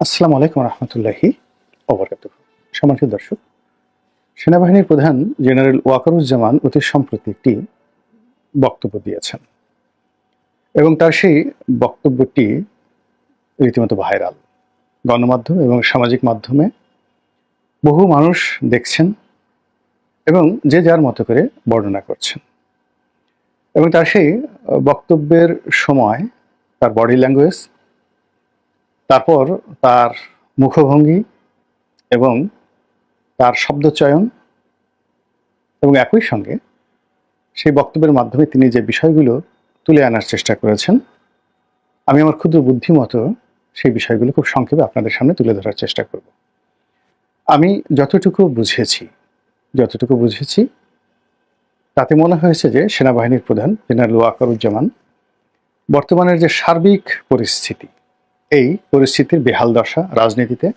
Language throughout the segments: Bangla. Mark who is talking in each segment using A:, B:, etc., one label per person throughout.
A: আসসালামু আলাইকুম রহমতুল্লাহি অবরাকাত সম্মানিত দর্শক, সেনাবাহিনীর প্রধান জেনারেল ওয়াকারুজ্জামান অতি সম্প্রতি একটি বক্তব্য দিয়েছেন এবং তার সেই বক্তব্যটি রীতিমতো ভাইরাল। গণমাধ্যম এবং সামাজিক মাধ্যমে বহু মানুষ দেখছেন এবং যে যার মতো করে বর্ণনা করছেন। এবং তার সেই বক্তব্যের সময় তার বডি ল্যাঙ্গুয়েজ তারপর তার মুখভঙ্গি এবং তার শব্দচয়ন এবং একই সঙ্গে সেই বক্তব্যের মাধ্যমে তিনি যে বিষয়গুলো তুলে আনার চেষ্টা করেছেন, আমি আমার ক্ষুদ্র বুদ্ধি মতো সেই বিষয়গুলো খুব সংক্ষেপে আপনাদের সামনে তুলে ধরার চেষ্টা করব। আমি যতটুকু বুঝেছি যতটুকু বুঝেছি, তাতে মনে হয়েছে যে সেনাবাহিনীর প্রধান জেনারেল ওয়াকারুজ্জামান বর্তমানের যে সার্বিক পরিস্থিতি এই পরিস্থিতির বেহাল দশা রাজনীতিতে,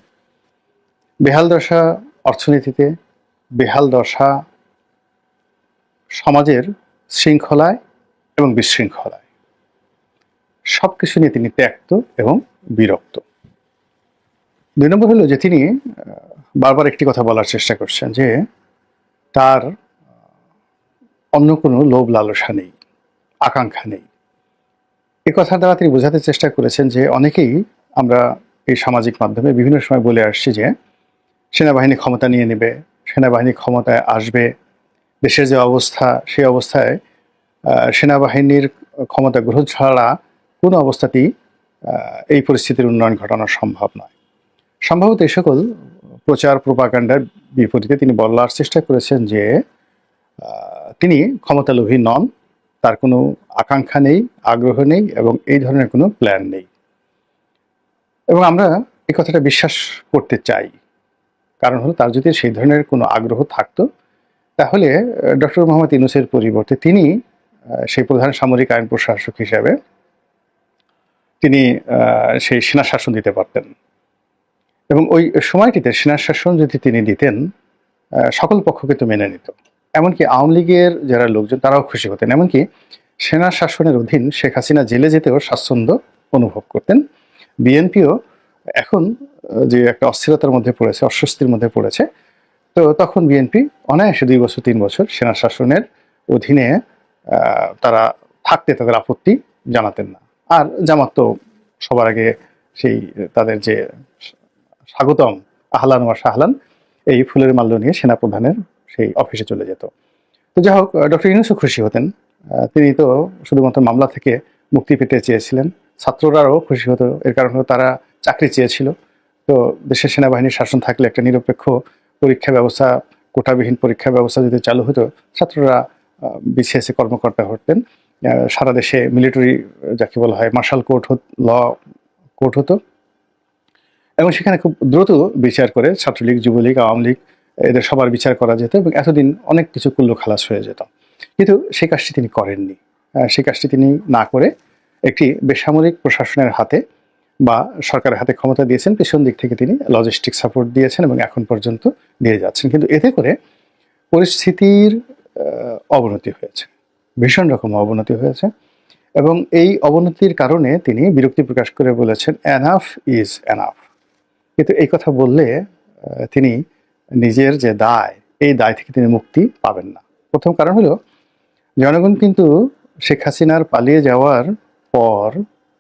A: বেহাল দশা অর্থনীতিতে, বেহাল দশা সমাজের শৃঙ্খলায় এবং বিশৃঙ্খলায়। সব কিছু নিয়ে তিনি ত্যক্ত এবং বিরক্ত। দুই নম্বর হলো যে তিনি বারবার একটি কথা বলার চেষ্টা করছেন যে তার অন্য কোনো লোভ লালসা নেই, আকাঙ্ক্ষা নেই। এই কথা দ্বারা তিনি বোঝাতে চেষ্টা করেছেন যে অনেকেই আমরা এই সামাজিক মাধ্যমে বিভিন্ন সময় বলে আসছি যে সেনাবাহিনী ক্ষমতা নিয়ে নেবে, সেনাবাহিনী ক্ষমতায় আসবে, দেশের যে অবস্থা, সেই অবস্থায় সেনাবাহিনীর ক্ষমতা গ্রহণ ছাড়া কোনো অবস্থাতেই এই পরিস্থিতির উন্নয়ন ঘটানো সম্ভব নয়। সম্ভবত এই সকল প্রচার, প্রপাগান্ডার বিপরীতে তিনি বলার চেষ্টা করেছেন যে তিনি ক্ষমতালোভী নন। তার কোনো আকাঙ্ক্ষা নেই, আগ্রহ নেই এবং এই ধরনের কোনো প্ল্যান নেই। এবং আমরা এই কথাটা বিশ্বাস করতে চাই। কারণ হলো তার যদি সেই ধরনের কোনো আগ্রহ থাকতো, তাহলে ডক্টর মোহাম্মদ ইনুসের পরিবর্তে তিনি সেই প্রধান সামরিক আইন প্রশাসক হিসাবে তিনি সেই সেনা শাসন দিতে পারতেন। এবং ওই সময়টিতে সেনা শাসন যদি তিনি দিতেন সকল পক্ষকে তো মেনে নিত। এমনকি আওয়ামী লীগের যারা লোকজন, তারাও খুশি হতেন। এমনকি সেনা শাসনের অধীন শেখ হাসিনা জেলে যেতেও স্বাচ্ছন্দ্য অনুভব করতেন। বিএনপিও এখন যে একটা অস্থিরতার মধ্যে পড়েছে, অস্বস্তির মধ্যে পড়েছে, তো তখন বিএনপি অনায়াসে দুই বছর, তিন বছর সেনা শাসনের অধীনে তারা থাকতে তাদের আপত্তি জানাতেন না। আর জামাত তো সবার আগে সেই, তাদের যে স্বাগতম আহলান ওয়া শাহলান, এই ফুলের মাল্য নিয়ে সেনাপ্রধানের সেই অফিসে চলে যেত। তো যাই হোক ডক্টর ইউনুসও খুশি হতেন। তিনি তো শুধুমাত্র মামলা থেকে মুক্তি পেতে চেয়েছিলেন। ছাত্ররাও খুশি হতো, এর কারণ হলো তারা চাকরি চেয়েছিল। তো দেশের সেনাবাহিনীর শাসন থাকলে একটা নিরপেক্ষ পরীক্ষা ব্যবস্থা, কোটাবিহীন পরীক্ষা ব্যবস্থা যদি চালু হতো, ছাত্ররা বিসিএসে কর্মকর্তা হতেন। সারা দেশে মিলিটারি, যাকে বলা হয় মার্শাল কোর্ট হত, ল কোর্ট হতো। এবং সেখানে খুব দ্রুত বিচার করে ছাত্রলীগ, যুবলীগ, আওয়ামী লীগ এদের সবার বিচার করা যেত এবং এতদিন অনেক কিছু কুল্লু খালাস হয়ে যেত। কিন্তু সেই কাজটি তিনি করেননি। সেই কাজটি তিনি না করে একটি বেসামরিক প্রশাসনের হাতে বা সরকারের হাতে ক্ষমতা দিয়েছেন, পেছন দিক থেকে তিনি লজিস্টিক সাপোর্ট দিয়েছেন এবং এখন পর্যন্ত দিয়ে যাচ্ছেন। কিন্তু এতে করে পরিস্থিতির অবনতি হয়েছে। ভীষণ রকম অবনতি হয়েছে এবং এই অবনতির কারণে তিনি বিরক্তি প্রকাশ করে বলেছেন এনাফ ইজ এনাফ কিন্তু এই কথা বললে তিনি নিজের যে দায়, এই দায় থেকে তিনি মুক্তি পাবেন না। প্রথম কারণ হলো, জনগণ কিন্তু শেখ হাসিনার পালিয়ে যাওয়ার পর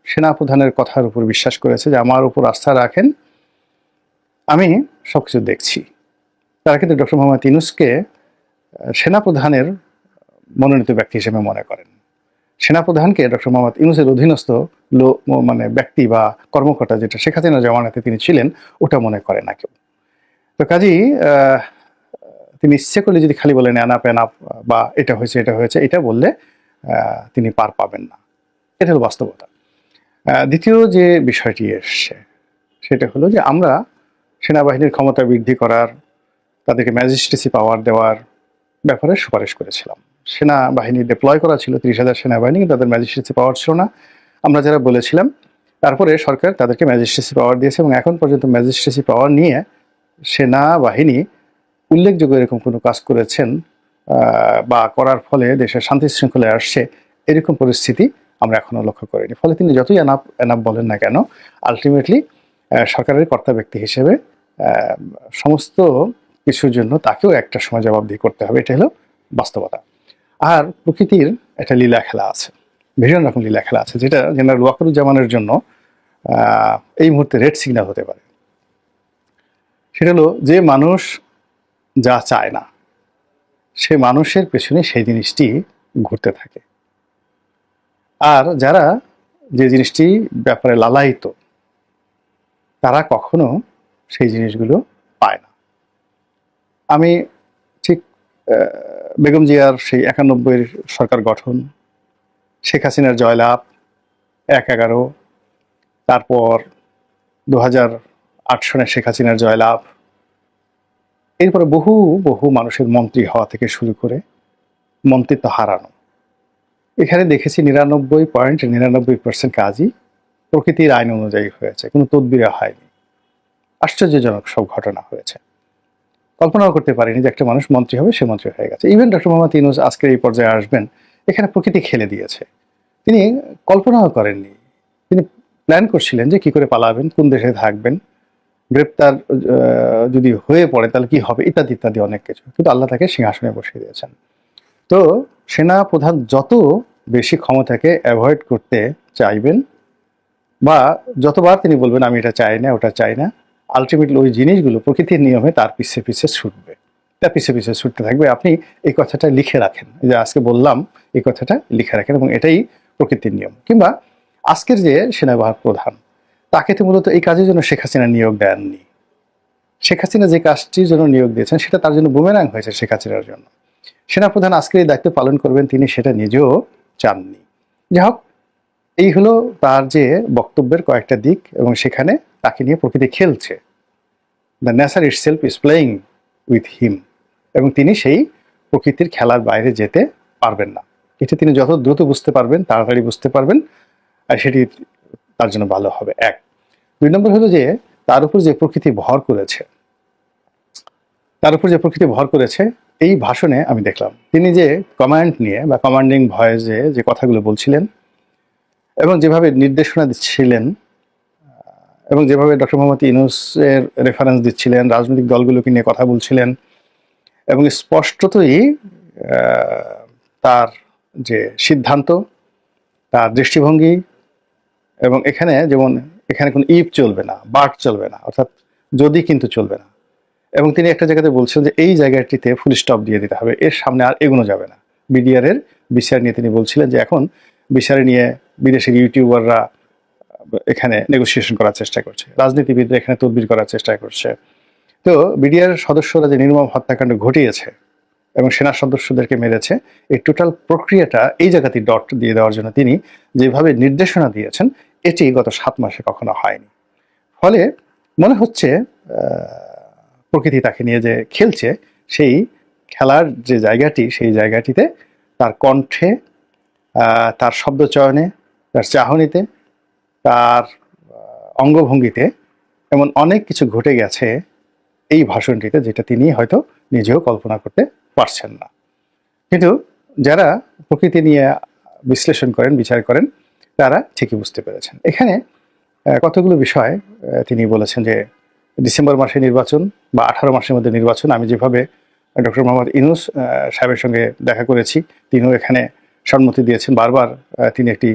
A: সেনাপ্রধানের কথার উপর বিশ্বাস করেছে যে, আমার উপর আস্থা রাখেন, আমি সবকিছু দেখছি। তারা কিন্তু ডক্টর মোহাম্মদ ইনুসকে সেনাপ্রধানের মনোনীত ব্যক্তি হিসেবে মনে করেন। সেনাপ্রধানকে ডক্টর মোহাম্মদ ইউনুসের অধীনস্থ লো মানে ব্যক্তি বা কর্মকর্তা যেটা শেখ হাসিনা জমানাতে তিনি ছিলেন, ওটা মনে করে না কেউ। তো কাজেই তিনি ইচ্ছে করলে যদি খালি বলেন অ্যানাপ অ্যানাপ বা এটা হয়েছে এটা হয়েছে, এটা বললে তিনি পার পাবেন না। এটা হলো বাস্তবতা। দ্বিতীয় যে বিষয়টি এসছে, সেটা হলো যে আমরা সেনাবাহিনীর ক্ষমতা বৃদ্ধি করার, তাদেরকে ম্যাজিস্ট্রেসি পাওয়ার দেওয়ার ব্যাপারে সুপারিশ করেছিলাম। সেনাবাহিনী ডিপ্লয় করা ছিল, তিরিশ হাজার সেনাবাহিনী, কিন্তু তাদের ম্যাজিস্ট্রেসি পাওয়ার ছিল না। আমরা যারা বলেছিলাম, তারপরে সরকার তাদেরকে ম্যাজিস্ট্রেসি পাওয়ার দিয়েছে এবং এখন পর্যন্ত ম্যাজিস্ট্রেসি পাওয়ার নিয়ে সেনাবাহিনী উল্লেখযোগ্য এরকম কোনো কাজ করেছেন বা করার ফলে দেশের শান্তি শৃঙ্খলায় আসছে, এরকম পরিস্থিতি আমরা এখনও লক্ষ্য করিনি। ফলে তিনি যতই এনাপ এনাপ বলেন না কেন আলটিমেটলি সরকারের কর্তা ব্যক্তি হিসেবে সমস্ত কিছুর জন্য তাকেও একটা সময় জবাবদিহি করতে হবে, এটা হলো বাস্তবতা। আর প্রকৃতির একটা লীলা খেলা আছে, ভীষণ রকম লীলা খেলা আছে, যেটা জেনারেল ওয়াকারুজ্জামানের জন্য এই মুহূর্তে রেড সিগন্যাল হতে পারে। সেটা হলো যে মানুষ যা চায় না, সে মানুষের পেছনে সেই জিনিসটি ঘুরতে থাকে। আর যারা যে জিনিসটি ব্যাপারে লালায়িত, তারা কখনো সেই জিনিসগুলো পায় না। আমি ঠিক বেগম জিয়ার সেই একানব্বইয়ের সরকার গঠন, শেখ হাসিনার জয়লাভ, এক এগারো, তারপর দু হাজার আট সনে শেখ হাসিনার জয়লাভ। এরপরে বহু বহু মানুষের মন্ত্রী হওয়া থেকে শুরু করে মন্ত্রিত্ব হারানো। এখানে দেখেছি নিরানব্বই পয়েন্ট, নিরানব্বই পার্সেন্ট কাজই প্রকৃতির আইন অনুযায়ী হয়েছে, কোনো তদবিরে হয়নি। আশ্চর্যজনক সব ঘটনা হয়েছে। কল্পনাও করতে পারিনি যে একটা মানুষ মন্ত্রী হবে, সে মন্ত্রী হয়ে গেছে। ইভেন ডক্টর মোহাম্মদ ইউনুস আজকের এই পর্যায়ে আসবেন, এখানে প্রকৃতি খেলে দিয়েছে। তিনি কল্পনাও করেননি। তিনি প্ল্যান করছিলেন যে কি করে পালাবেন, কোন দেশে থাকবেন। গ্রেপ্তার যদি হয়ে পড়ে তাহলে কি হবে ইত্যাদি ইত্যাদি অনেক কিছু। কিন্তু আল্লাহ তাকে সিংহাসনে বসিয়ে দিয়েছেন। তো সেনা প্রধান যত বেশি ক্ষমতাকে অ্যাভয়েড করতে চাইবেন বা যতবার তিনি বলবেন, আমি এটা চাই না, ওটা চাই না আলটিমেটলি ওই জিনিসগুলো প্রকৃতির নিয়মে তার পিছে পিছে ছুটবে। তার পিছে পিছে ছুটতে থাকবে। আপনি এই কথাটা লিখে রাখেন। যে আজকে বললাম, এই কথাটা লিখে রাখেন এবং এটাই প্রকৃতির নিয়ম। কিংবা আজকের যে সেনাবাহিনী প্রধান তাকে তো মূলত এই কাজের জন্য শেখ হাসিনা নিয়োগ দেননি। শেখ হাসিনা যে কাজটির জন্য নিয়োগ দিয়েছেন, সেটা তার জন্য বুমেরাং হয়েছে শেখ হাসিনার জন্য। সেনাপ্রধান আজকের এই দায়িত্ব পালন করবেন তিনি সেটা নিজেও চাননি। যাই হোক, এই হলো তার যে বক্তব্যের কয়েকটা দিক এবং সেখানে তাকে নিয়ে প্রকৃতি খেলছে। The nature itself is playing with him এবং তিনি সেই প্রকৃতির খেলার বাইরে যেতে পারবেন না। এটা তিনি যত দ্রুত বুঝতে পারবেন, তাড়াতাড়ি বুঝতে পারবেন, আর সেটি তার জন্য ভালো হবে, এক। দুই নম্বর হলো যে, তার উপর যে প্রকৃতি ভর করেছে, তার উপর যে প্রকৃতি ভর করেছে, এই ভাষণে আমি দেখলাম। তিনি যে কমান্ড নিয়ে বা কমান্ডিং ভয়েসে যে কথাগুলো বলছিলেন, এবং যেভাবে নির্দেশনা দিচ্ছিলেন, এবং যেভাবে ডক্টর মোহাম্মদ ইউনুসের রেফারেন্স দিচ্ছিলেন, রাজনৈতিক দলগুলোকে নিয়ে কথা বলছিলেন, এবং স্পষ্টতই তার যে সিদ্ধান্ত, তার দৃষ্টিভঙ্গি এবং এখানে যেমন এখানে কোনো ইফ চলবে না বাট চলবে না, অর্থাৎ যদি কিন্তু চলবে না। এবং তিনি একটা জায়গাতে বলছেন যে এই জায়গাটিতে ফুল স্টপ দিয়ে দিতে হবে, এর সামনে আর এগোনো যাবে না। বিডিআর এর বিচার নিয়ে তিনি বলছিলেন যে এখন বিচারে নিয়ে বিদেশের ইউটিউবাররা এখানে নেগোসিয়েশন করার চেষ্টা করছে, রাজনীতিবিদরা এখানে তদবির করার চেষ্টা করছে। তো বিডিআর সদস্যরা যে নির্মম হত্যাকাণ্ড ঘটিয়েছে এবং সেনা সদস্যদেরকে মেরেছে, এই টোটাল প্রক্রিয়াটা এই জায়গাতে ডট দিয়ে দেওয়ার জন্য তিনি যেভাবে নির্দেশনা দিয়েছেন এটি গত সাত মাসে কখনো হয়নি। ফলে মনে হচ্ছে প্রকৃতি তাকে নিয়ে যে খেলছে, সেই খেলার যে জায়গাটি, সেই জায়গাটিতে তার কণ্ঠে তার শব্দ চয়নে তার চাহনিতে, তার অঙ্গভঙ্গিতে এমন অনেক কিছু ঘটে গেছে এই ভাষণটিতে যেটা তিনি হয়তো নিজেও কল্পনা করতে পারছেন না। কিন্তু যারা প্রকৃতি নিয়ে বিশ্লেষণ করেন, বিচার করেন তারা ঠিকই বুঝতে পেরেছেন। এখানে কতগুলো বিষয় তিনি বলেছেন যে ডিসেম্বর মাসে নির্বাচন বা আঠারো মাসের মধ্যে নির্বাচন, আমি যেভাবে ডক্টর মোহাম্মদ ইনুস সাহেবের সঙ্গে দেখা করেছি, তিনিও এখানে সম্মতি দিয়েছেন। বারবার তিনি একটি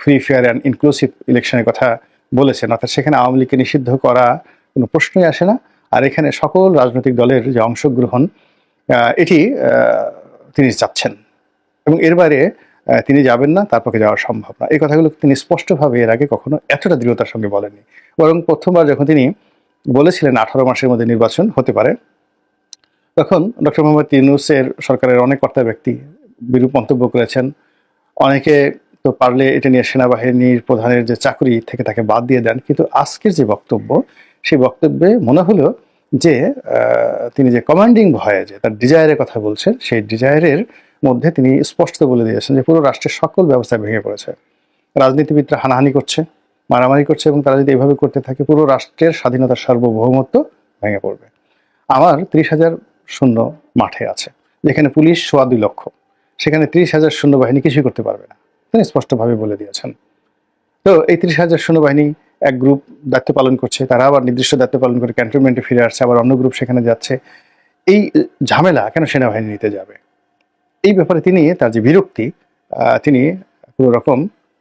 A: ফ্রি, ফেয়ার অ্যান্ড ইনক্লুসিভ ইলেকশনের কথা বলেছেন। অর্থাৎ সেখানে আওয়ামী লীগকে নিষিদ্ধ করা কোনো প্রশ্নই আসে না। আর এখানে সকল রাজনৈতিক দলের যে অংশগ্রহণ এটি তিনি চাচ্ছেন। এবং এর বাইরে তিনি যাবেন না, তার পক্ষে যাওয়া সম্ভব না। এই কথাগুলো তিনি স্পষ্টভাবে এর আগে কখনো এতটা দৃঢ়তার সঙ্গে বলেননি। বরং প্রথমবার যখন তিনি বলেছিলেন আঠারো মাসের মধ্যে নির্বাচন হতে পারে, তখন ডক্টর মোহাম্মদ ইউনুসের সরকারের অনেক কর্তা ব্যক্তি বিরূপ মন্তব্য করেছেন। অনেকে তো পারলে এটা নিয়ে সেনাবাহিনীর প্রধানের যে চাকরি থেকে তাকে বাদ দিয়ে দেন, কিন্তু আজকের যে বক্তব্য, সেই বক্তব্যে মনে হলো যে তিনি যে কমান্ডিং ভয়ে যে তার ডিজায়ারের কথা বলছেন, সেই ডিজায়ারের মধ্যে তিনি স্পষ্ট বলে দিয়েছেন যে পুরো রাষ্ট্রের সকল ব্যবস্থা ভেঙে পড়েছে। রাজনীতিবিদরা হানাহানি করছে, মারামারি করছে এবং তারা যদি এভাবে করতে থাকে, পুরো রাষ্ট্রের স্বাধীনতার সার্বভৌমত্ব ভেঙে পড়বে। আমার ত্রিশ হাজার শূন্য মাঠে আছে, যেখানে পুলিশ সোয়া দুই লক্ষ। সেখানে ত্রিশ হাজার সৈন্যবাহিনী কিছুই করতে পারবে না। তিনি স্পষ্টভাবে বলে দিয়েছেন। তো এই ত্রিশ হাজার সৈন্যবাহিনী এক গ্রুপ দায়িত্ব পালন করছে, তারা আবার নির্দিষ্ট দায়িত্ব পালন করে ক্যান্টনমেন্টে ফিরে আসছে, আবার অন্য গ্রুপ সেখানে যাচ্ছে। এই ঝামেলা কেন সেনাবাহিনী নিতে যাবে? এই ব্যাপারে তিনি তার যে বিরক্তি তিনি কোনো রকম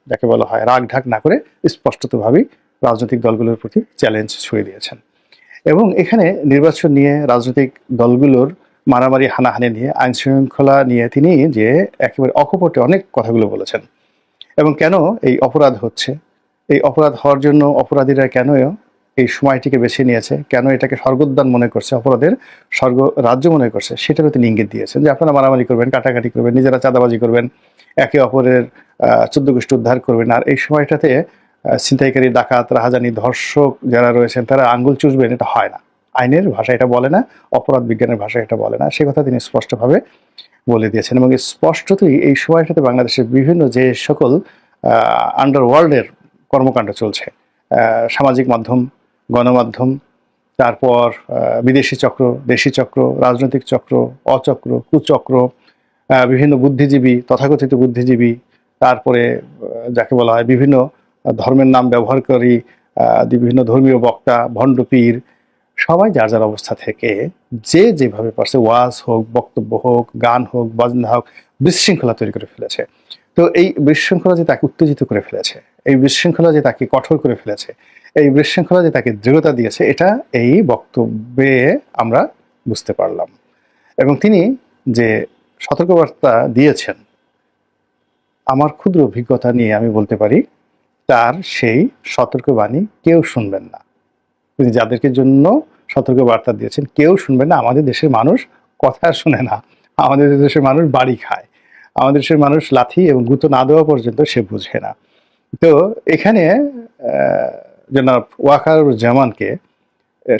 A: যাকে বলা হয় রাগ ঢাক না করে স্পষ্টতভাবেই রাজনৈতিক দলগুলোর প্রতি চ্যালেঞ্জ ছুঁয়ে দিয়েছেন। এবং এখানে নির্বাচন নিয়ে, রাজনৈতিক দলগুলোর মারামারি, হানাহানি নিয়ে, আইন শৃঙ্খলা নিয়ে তিনি যে একেবারে অকপটে অনেক কথাগুলো বলেছেন। এবং কেন এই অপরাধ হচ্ছে? এই অপরাধ হওয়ার জন্য অপরাধীরা কেন এই সময়টিকে বেছে নিয়েছে। কেন এটাকে স্বর্গোদ্যান মনে করছে, অপরাধের স্বর্গ রাজ্য মনে করছে, সেটারও তিনি ইঙ্গিত দিয়েছেন যে আপনারা মারামারি করবেন, কাটাকাটি করবেন, নিজেরা চাঁদাবাজি করবেন, একে অপরের চোদ্দ গোষ্ঠী উদ্ধার করবেন। আর এই সময়টাতে ছিনতাইকারী, ডাকাত, রাহাজানি, ধর্ষক যারা রয়েছেন, তারা আঙ্গুল চুষবেন, এটা হয় না। আইনের ভাষা এটা বলে না, অপরাধ বিজ্ঞানের ভাষা এটা বলে না। সে কথা তিনি স্পষ্টভাবে বলে দিয়েছেন এবং স্পষ্টতই এই সময়টাতে বাংলাদেশের বিভিন্ন যে সকল আন্ডারওয়ার্ল্ডের কর্মকাণ্ড চলছে সামাজিক মাধ্যম গণমাধ্যম তারপর বিদেশি চক্র দেশি চক্র রাজনৈতিক চক্র অচক্র কুচক্র বিভিন্ন বুদ্ধিজীবী তথাকথিত বুদ্ধিজীবী তারপরে যাকে বলা হয় বিভিন্ন ধর্মের নাম ব্যবহারকারী আহ, বিভিন্ন ধর্মীয় বক্তা ভণ্ডপীর সবাই যার যার অবস্থা থেকে যে যেভাবে পারছে ওয়াজ হোক বক্তব্য হোক গান হোক বাজনা হোক বিশৃঙ্খলা তৈরি করে ফেলেছে। তো এই বিশৃঙ্খলা যে তাকে উত্তেজিত করে ফেলেছে এই বিশৃঙ্খলা যে তাকে কঠোর করে ফেলেছে এই বিশৃঙ্খলা যে তাকে দৃঢ়তা দিয়েছে, এটা এই বক্তব্যে আমরা বুঝতে পারলাম। এবং তিনি যে সতর্কবার্তা দিয়েছেন, আমার ক্ষুদ্র অভিজ্ঞতা নিয়ে আমি বলতে পারি, তার সেই সতর্কবাণী কেউ শুনবেন না। তিনি যাদেরকে জন্য সতর্ক বার্তা দিয়েছেন, কেউ শুনবেন না। আমাদের দেশের মানুষ কথা শুনে না। আমাদের দেশের মানুষ বাড়ি খায়। আমাদের দেশের মানুষ লাথি এবং গুঁতো না দেওয়া পর্যন্ত সে বুঝে না। তো এখানে জনাব ওয়াকার জামানকে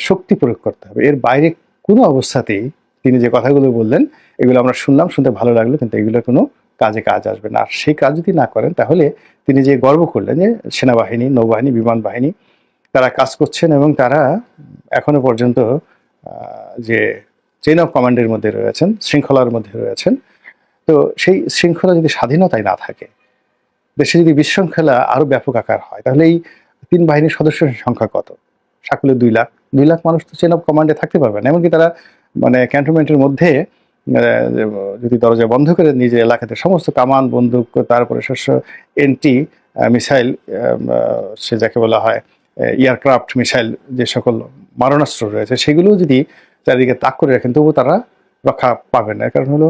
A: শক্তি প্রয়োগ করতে হবে। এর বাইরে কোনো অবস্থাতেই তিনি যে কথাগুলো বললেন, এগুলো আমরা শুনলাম, শুনতে ভালো লাগল, কিন্তু এগুলো কোনো কাজে কাজ আসবে না। আর সেই কাজ যদি না করেন, তাহলে তিনি যে গর্ব করলেন যে সেনাবাহিনী, নৌবাহিনী, বিমান বাহিনী, তারা কাজ করছেন এবং তারা এখনও পর্যন্ত যে চেইন অফ কমান্ডের মধ্যে রয়েছেন, শৃঙ্খলার মধ্যে রয়েছেন। তো সেই শৃঙ্খলা যদি স্বাধীনতায় না থাকে, দেশে যদি বিশৃঙ্খলা আরও ব্যাপক আকার হয়, তাহলে এই তিন বাহিনীর সদস্যের সংখ্যা কত? সকলে দুই লাখ। দুই লাখ মানুষ তো চেন অফ কমান্ডে থাকতে পারবে না, এমনকি তারা মানে ক্যান্টনমেন্টের মধ্যে যদি দরজা বন্ধ করে নিজের এলাকাতে সমস্ত কামান, বন্দুক, তারপরে শস্য, এন্টি মিসাইল সে যাকে বলা হয় এয়ারক্রাফট মিসাইল যে সকল মারণাস্ত্র রয়েছে, সেগুলো যদি চারিদিকে তাক করে রাখেন, তবুও তারা রক্ষা পাবেন না। কারণ হলো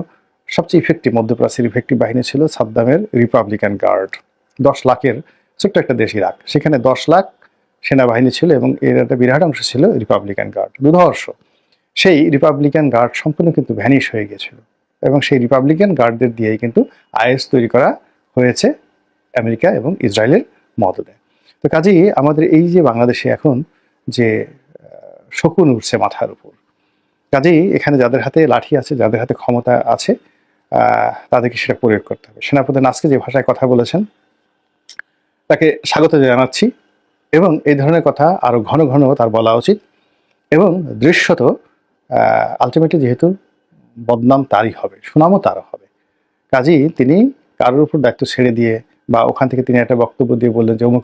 A: সবচেয়ে ইফেক্টিভ মধ্যপ্রাচ্যের ইফেক্টিভ বাহিনী ছিল সাদ্দামের রিপাবলিকান গার্ড দশ লাখের ছোট্ট একটা দেশ ইরাক। সেখানে দশ লাখ সেনাবাহিনী ছিল এবং এর একটা বিরাট অংশ ছিল রিপাবলিকান গার্ড দুধর্ষ। সেই রিপাবলিকান গার্ড সম্পূর্ণ কিন্তু ভ্যানিশ হয়ে গেছিল এবং সেই রিপাবলিকান গার্ডদের দিয়েই কিন্তু আইএস তৈরি করা হয়েছে আমেরিকা এবং ইসরায়েলের মদদে। তো কাজেই আমাদের এই যে বাংলাদেশে এখন যে শকুন উঠছে মাথার উপর, কাজেই এখানে যাদের হাতে লাঠি আছে, যাদের হাতে ক্ষমতা আছে তাদেরকে সেটা প্রয়োগ করতে হবে। সেনাপ্রধান আজকে যে ভাষায় কথা বলেছেন তাকে স্বাগত জানাচ্ছি এবং এই ধরনের কথা আরও ঘন ঘন তার বলা উচিত এবং দৃশ্যত আলটিমেটলি যেহেতু বদনাম তারই হবে, সুনামও তারও হবে। কাজেই তিনি কারোর উপর দায়িত্ব ছেড়ে দিয়ে বা ওখান থেকে তিনি একটা বক্তব্য দিয়ে বললেন যে অমুক